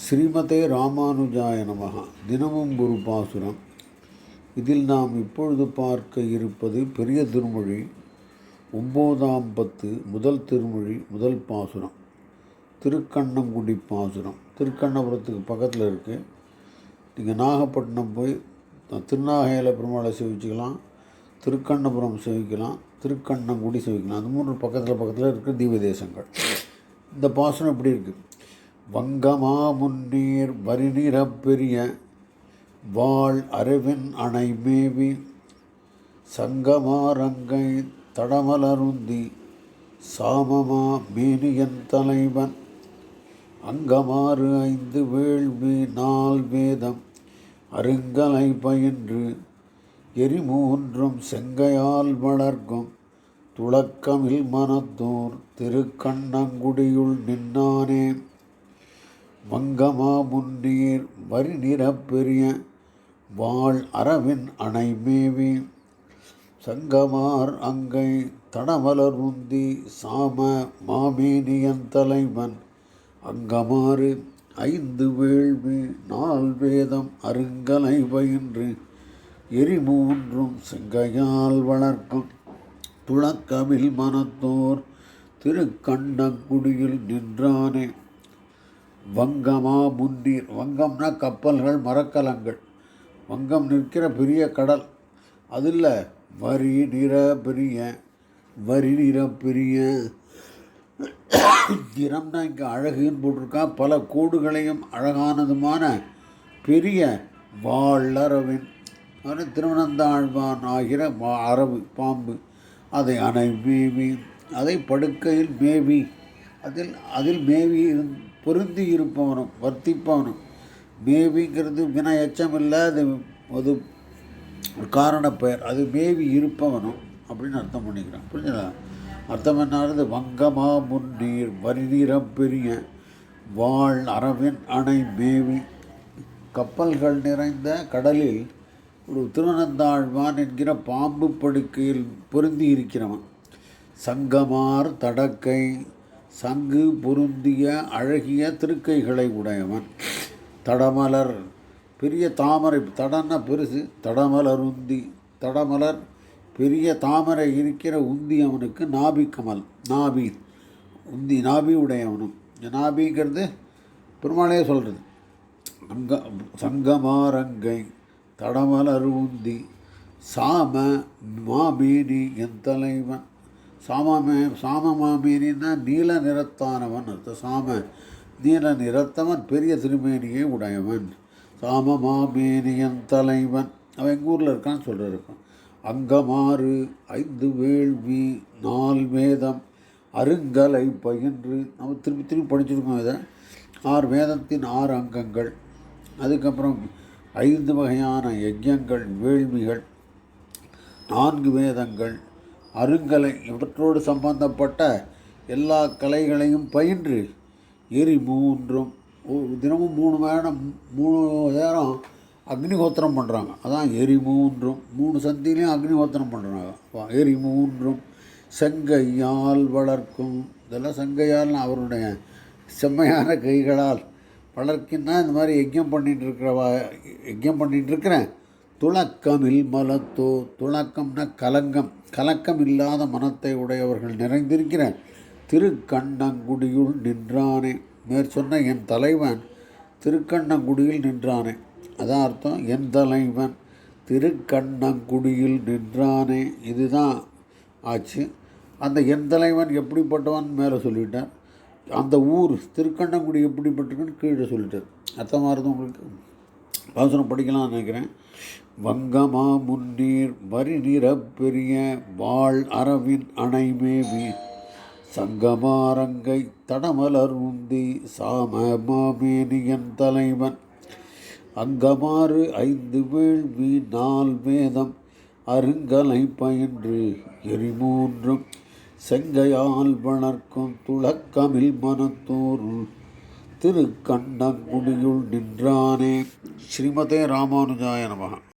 ஸ்ரீமதே ராமானுஜாய நமக தினமும் ஒரு பாசுரம். இதில் நாம் இப்பொழுது பார்க்க இருப்பது பெரிய திருமொழி ஒம்போதாம் பத்து முதல் திருமொழி முதல் பாசுரம். திருக்கண்ணங்குடி பாசுரம். திருக்கண்ணபுரத்துக்கு பக்கத்தில் இருக்குது நீங்கள் நாகப்பட்டினம் போய் திருநாகையில பெருமாளை சேவிச்சுக்கலாம் திருக்கண்ணபுரம் சேவிக்கலாம் திருக்கண்ணங்குடி சேவிக்கலாம். அது மூணு பக்கத்தில் பக்கத்தில் இருக்கிற தீப தேசங்கள் இந்த பாசுரம் எப்படி இருக்குது வங்கமா முன்னீர் வரிநிறப் பெரிய வாழ் அரவின் அணை மேவி சங்கமாரங்கை தடமலருந்தி சாமமா மேனியன் தலைவன். அங்கமாறு ஐந்து வேள்வி நாள் வேதம் அருங்கலை பயின்று எரிமூன்றும் செங்கையால் வளர்க்கும் துளக்கமில் மனத்தோர் திருக்கண்ணங்குடியுள் நின்னானே. வங்கமா முன்னீர் வரி நிறப்பெரிய வாழ் அரவின் அணை மேவி. சங்கமார் அங்கை தடமலர் உந்தி சாம மாமேனியன் தலைவன். அங்கமாறு ஐந்து வேள்வி நால் வேதம் அருங்கலை பயின்று எரிமூன்றும் செங்கையால் வளர்க்கும். துளக்கமில் மனத்தோர் திருக்கண்ணங்குடியில் நின்றானே. வங்கமா முன்னீர். வங்கம்னா கப்பல்கள் மரக்கலங்கள். வங்கம் நிற்கிற பெரிய கடல். அதில் வரி நிற பெரிய வரி நிற பெரிய. நிறம்னா இங்கே அழகுன்னு போட்டிருக்கா. பல கோடுகளையும் அழகானதுமான பெரிய வாழறவின் அது திருவனந்தாழ்வான் ஆகிற வா- அரபு பாம்பு. அதை அணை மேவி அதை படுக்கையில் மேவி. அதில் அதில் மேவி இரு பொருந்தி இருப்பவனும் வர்த்திப்பவனும். மேவிங்கிறது வினா எச்சம் இல்லை அது அது ஒரு காரண பெயர் அது மேவி இருப்பவனும் அப்படின்னு அர்த்தம் பண்ணிக்கிறான். புரிஞ்சுதா? அர்த்தம் என்னாவது வங்கமா முன்னீர் வரிநீரம் பெரிய வாழ் அரவின் அணை மேவி. கப்பல்கள் நிறைந்த கடலில் ஒரு திருவனந்தாழ்வான் என்கிற பாம்பு படுக்கையில் பொருந்தி இருக்கிறவன். சங்கமார் தடக்கை சங்கு பொருந்திய அழகிய திருக்கைகளை உடையவன். தடமலர் பெரிய தாமரை தடன பெருசு தடமலர் உந்தி தடமலர் பெரிய தாமரை இருக்கிற உந்தி அவனுக்கு நாபி கமல் நாபி உந்தி நாபி உடையவனும். நாபிங்கிறது பெருமாளே சொல்கிறது அங்க சங்கமாரங்கை தடமலர் உந்தி சாம மாமேனி என் தலைவன். சாமமே சாமமாமேனின்னா நீல நிறத்தானவன் அர்த்தம். சாம நீல நிறத்தவன் பெரிய திருமேனியை உடையவன். சாம மாமேனியன் தலைவன். அவன் எங்கள் ஊரில் இருக்கான்னு சொல்கிறிருப்பான் அங்கமாறு ஐந்து வேள்வி நால் வேதம் அருங்கலை பயின்று. நம்ம திருப்பி திருப்பி படிச்சிருக்கோம் இதை. ஆறு வேதத்தின் ஆறு அங்கங்கள். அதுக்கப்புறம் ஐந்து வகையான யஜ்யங்கள் வேள்விகள் நான்கு வேதங்கள். அருங்கலை இவற்றோடு சம்பந்தப்பட்ட எல்லா கலைகளையும் பயின்று எரி மூன்றும் தினமும் மூணு நேரம் மூணு நேரம் அக்னிஹோத்திரம் பண்ணுறாங்க அதான் எரி மூன்றும் மூணு சந்திலையும் அக்னிஹோத்திரம் பண்ணுறாங்க எரி மூன்றும் செங்கையால் வளர்க்கும். இதெல்லாம் செங்கையால் அவருடைய செம்மையான கைகளால் வளர்க்கின்னா இந்த மாதிரி யஜ்யம் பண்ணிகிட்டு இருக்கிறவா யஜ்யம் பண்ணிகிட்டு இருக்கிறேன். துளக்கமில் மலத்தோ துளக்கம்னா கலங்கம். கலக்கம் இல்லாத மனத்தை உடையவர்கள் நிறைந்திருக்கிற திருக்கண்ணங்குடியுள் நின்றானே. மேற்சொன்ன என் தலைவன் திருக்கண்ணங்குடியில் நின்றானே. அதான் அர்த்தம் என் தலைவன் திருக்கண்ணங்குடியில் நின்றானே. இதுதான் ஆச்சு. அந்த என் தலைவன் எப்படிப்பட்டவன் மேலே சொல்லிட்டார். அந்த ஊர் திருக்கண்ணங்குடி எப்படிப்பட்டிருக்குன்னு கீழே சொல்லிட்டார். அர்த்தமாக இருந்தது உங்களுக்கு? பாசனம் படிக்கலாம்னு நினைக்கிறேன். வங்கமா முன்னீர் வரி நிறப்பெரிய வாழ் அரவின் அணைமேவி சங்கமாரங்கை தடமலர் உந்தி சாம மாமேனியன் தலைவன். அங்கமாறு ஐந்து வேள்வி நாள் வேதம் அருங்கலை பயின்று எரிமூன்றும் செங்கையால் வளர்க்கும் துளக்கமில் மனத்தோர் திருக்கண்ணங்குடியுள் நின்றானே. ஸ்ரீமதே ராமானுஜாய நமக.